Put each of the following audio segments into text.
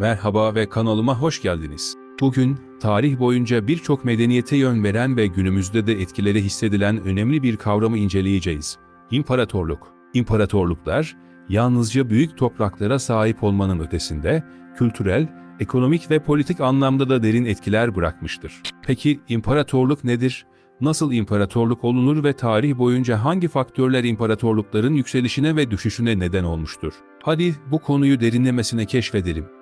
Merhaba ve kanalıma hoş geldiniz. Bugün, tarih boyunca birçok medeniyete yön veren ve günümüzde de etkileri hissedilen önemli bir kavramı inceleyeceğiz. İmparatorluk. İmparatorluklar, yalnızca büyük topraklara sahip olmanın ötesinde, kültürel, ekonomik ve politik anlamda da derin etkiler bırakmıştır. Peki imparatorluk nedir? Nasıl imparatorluk olunur ve tarih boyunca hangi faktörler imparatorlukların yükselişine ve düşüşüne neden olmuştur? Hadi bu konuyu derinlemesine keşfedelim.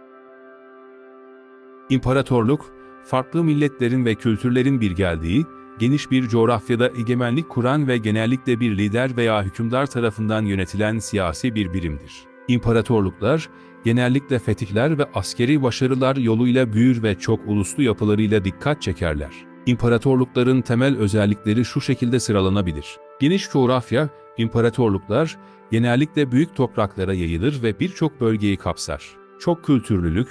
İmparatorluk, farklı milletlerin ve kültürlerin bir geldiği, geniş bir coğrafyada egemenlik kuran ve genellikle bir lider veya hükümdar tarafından yönetilen siyasi bir birimdir. İmparatorluklar, genellikle fetihler ve askeri başarılar yoluyla büyür ve çok uluslu yapılarıyla dikkat çekerler. İmparatorlukların temel özellikleri şu şekilde sıralanabilir. Geniş coğrafya, imparatorluklar genellikle büyük topraklara yayılır ve birçok bölgeyi kapsar. Çok kültürlülük,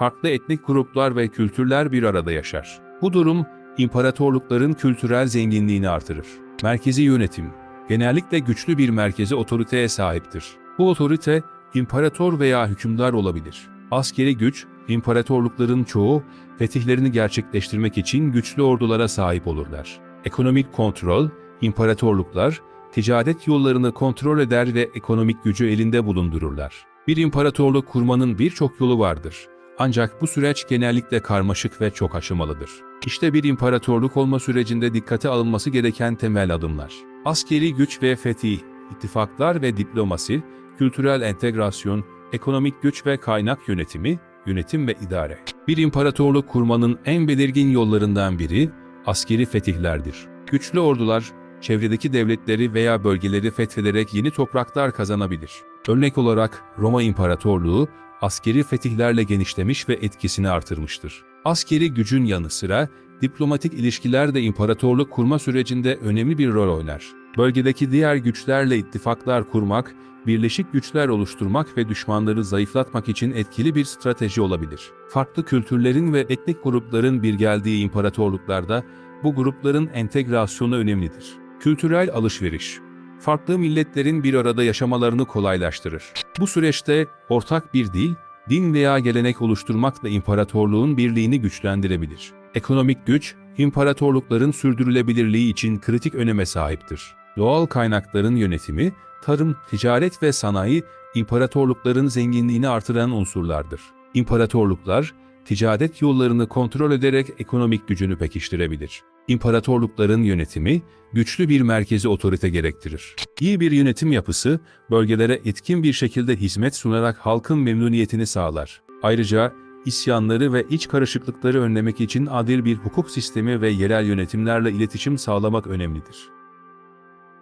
farklı etnik gruplar ve kültürler bir arada yaşar. Bu durum, imparatorlukların kültürel zenginliğini artırır. Merkezi yönetim, genellikle güçlü bir merkezi otoriteye sahiptir. Bu otorite, imparator veya hükümdar olabilir. Askeri güç, imparatorlukların çoğu, fetihlerini gerçekleştirmek için güçlü ordulara sahip olurlar. Ekonomik kontrol, imparatorluklar, ticaret yollarını kontrol eder ve ekonomik gücü elinde bulundururlar. Bir imparatorluk kurmanın birçok yolu vardır. Ancak bu süreç genellikle karmaşık ve çok aşamalıdır. İşte bir imparatorluk olma sürecinde dikkate alınması gereken temel adımlar. Askeri güç ve fetih, ittifaklar ve diplomasi, kültürel entegrasyon, ekonomik güç ve kaynak yönetimi, yönetim ve idare. Bir imparatorluk kurmanın en belirgin yollarından biri, askeri fetihlerdir. Güçlü ordular, çevredeki devletleri veya bölgeleri fethederek yeni topraklar kazanabilir. Örnek olarak Roma İmparatorluğu, askeri fetihlerle genişlemiş ve etkisini artırmıştır. Askeri gücün yanı sıra, diplomatik ilişkiler de imparatorluk kurma sürecinde önemli bir rol oynar. Bölgedeki diğer güçlerle ittifaklar kurmak, birleşik güçler oluşturmak ve düşmanları zayıflatmak için etkili bir strateji olabilir. Farklı kültürlerin ve etnik grupların bir geldiği imparatorluklarda bu grupların entegrasyonu önemlidir. Kültürel alışveriş farklı milletlerin bir arada yaşamalarını kolaylaştırır. Bu süreçte ortak bir dil, din veya gelenek oluşturmak da imparatorluğun birliğini güçlendirebilir. Ekonomik güç, imparatorlukların sürdürülebilirliği için kritik öneme sahiptir. Doğal kaynakların yönetimi, tarım, ticaret ve sanayi, imparatorlukların zenginliğini artıran unsurlardır. İmparatorluklar, ticaret yollarını kontrol ederek ekonomik gücünü pekiştirebilir. İmparatorlukların yönetimi, güçlü bir merkezi otorite gerektirir. İyi bir yönetim yapısı, bölgelere etkin bir şekilde hizmet sunarak halkın memnuniyetini sağlar. Ayrıca, isyanları ve iç karışıklıkları önlemek için adil bir hukuk sistemi ve yerel yönetimlerle iletişim sağlamak önemlidir.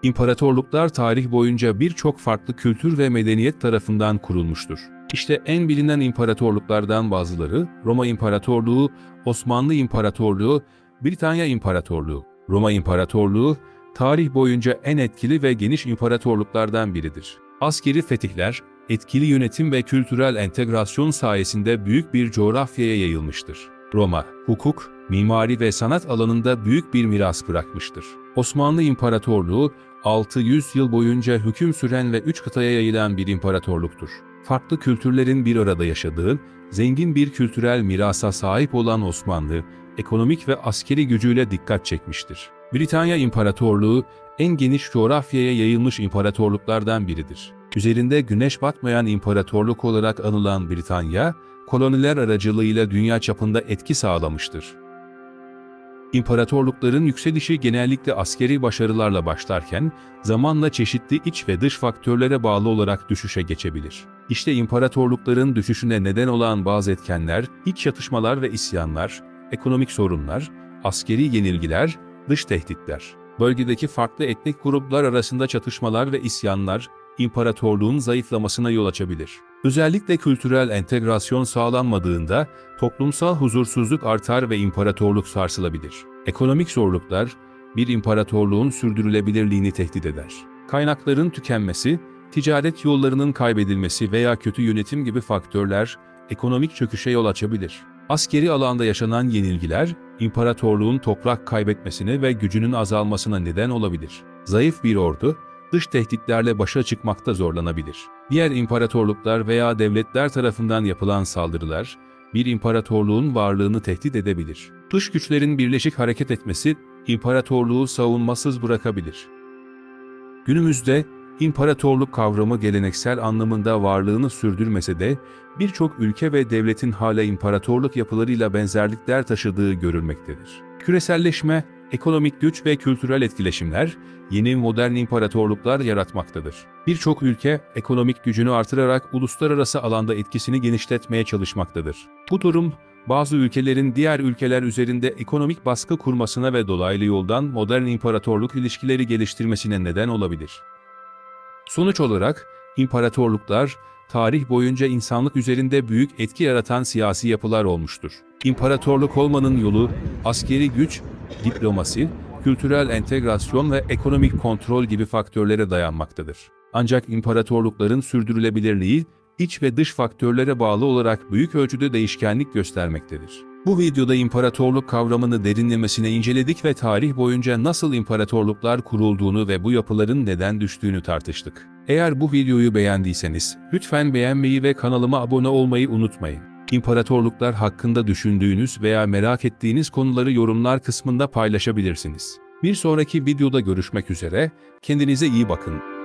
İmparatorluklar tarih boyunca birçok farklı kültür ve medeniyet tarafından kurulmuştur. İşte en bilinen imparatorluklardan bazıları Roma İmparatorluğu, Osmanlı İmparatorluğu, Britanya İmparatorluğu. Roma İmparatorluğu, tarih boyunca en etkili ve geniş imparatorluklardan biridir. Askeri fetihler, etkili yönetim ve kültürel entegrasyon sayesinde büyük bir coğrafyaya yayılmıştır. Roma, hukuk, mimari ve sanat alanında büyük bir miras bırakmıştır. Osmanlı İmparatorluğu, 600 yıl boyunca hüküm süren ve üç kıtaya yayılan bir imparatorluktur. Farklı kültürlerin bir arada yaşadığı, zengin bir kültürel mirasa sahip olan Osmanlı, ekonomik ve askeri gücüyle dikkat çekmiştir. Britanya İmparatorluğu, en geniş coğrafyaya yayılmış imparatorluklardan biridir. Üzerinde güneş batmayan imparatorluk olarak anılan Britanya, koloniler aracılığıyla dünya çapında etki sağlamıştır. İmparatorlukların yükselişi genellikle askeri başarılarla başlarken, zamanla çeşitli iç ve dış faktörlere bağlı olarak düşüşe geçebilir. İşte imparatorlukların düşüşüne neden olan bazı etkenler, iç çatışmalar ve isyanlar, ekonomik sorunlar, askeri yenilgiler, dış tehditler. Bölgedeki farklı etnik gruplar arasında çatışmalar ve isyanlar, imparatorluğun zayıflamasına yol açabilir. Özellikle kültürel entegrasyon sağlanmadığında toplumsal huzursuzluk artar ve imparatorluk sarsılabilir. Ekonomik zorluklar bir imparatorluğun sürdürülebilirliğini tehdit eder. Kaynakların tükenmesi, ticaret yollarının kaybedilmesi veya kötü yönetim gibi faktörler ekonomik çöküşe yol açabilir. Askeri alanda yaşanan yenilgiler, imparatorluğun toprak kaybetmesine ve gücünün azalmasına neden olabilir. Zayıf bir ordu, dış tehditlerle başa çıkmakta zorlanabilir. Diğer imparatorluklar veya devletler tarafından yapılan saldırılar, bir imparatorluğun varlığını tehdit edebilir. Dış güçlerin birleşik hareket etmesi imparatorluğu savunmasız bırakabilir. Günümüzde imparatorluk kavramı geleneksel anlamında varlığını sürdürmese de birçok ülke ve devletin hala imparatorluk yapılarıyla benzerlikler taşıdığı görülmektedir. Küreselleşme, ekonomik güç ve kültürel etkileşimler yeni modern imparatorluklar yaratmaktadır. Birçok ülke ekonomik gücünü artırarak uluslararası alanda etkisini genişletmeye çalışmaktadır. Bu durum bazı ülkelerin diğer ülkeler üzerinde ekonomik baskı kurmasına ve dolaylı yoldan modern imparatorluk ilişkileri geliştirmesine neden olabilir. Sonuç olarak imparatorluklar tarih boyunca insanlık üzerinde büyük etki yaratan siyasi yapılar olmuştur. İmparatorluk olmanın yolu askeri güç, diplomasi, kültürel entegrasyon ve ekonomik kontrol gibi faktörlere dayanmaktadır. Ancak imparatorlukların sürdürülebilirliği iç ve dış faktörlere bağlı olarak büyük ölçüde değişkenlik göstermektedir. Bu videoda imparatorluk kavramını derinlemesine inceledik ve tarih boyunca nasıl imparatorluklar kurulduğunu ve bu yapıların neden düştüğünü tartıştık. Eğer bu videoyu beğendiyseniz lütfen beğenmeyi ve kanalıma abone olmayı unutmayın. İmparatorluklar hakkında düşündüğünüz veya merak ettiğiniz konuları yorumlar kısmında paylaşabilirsiniz. Bir sonraki videoda görüşmek üzere, kendinize iyi bakın.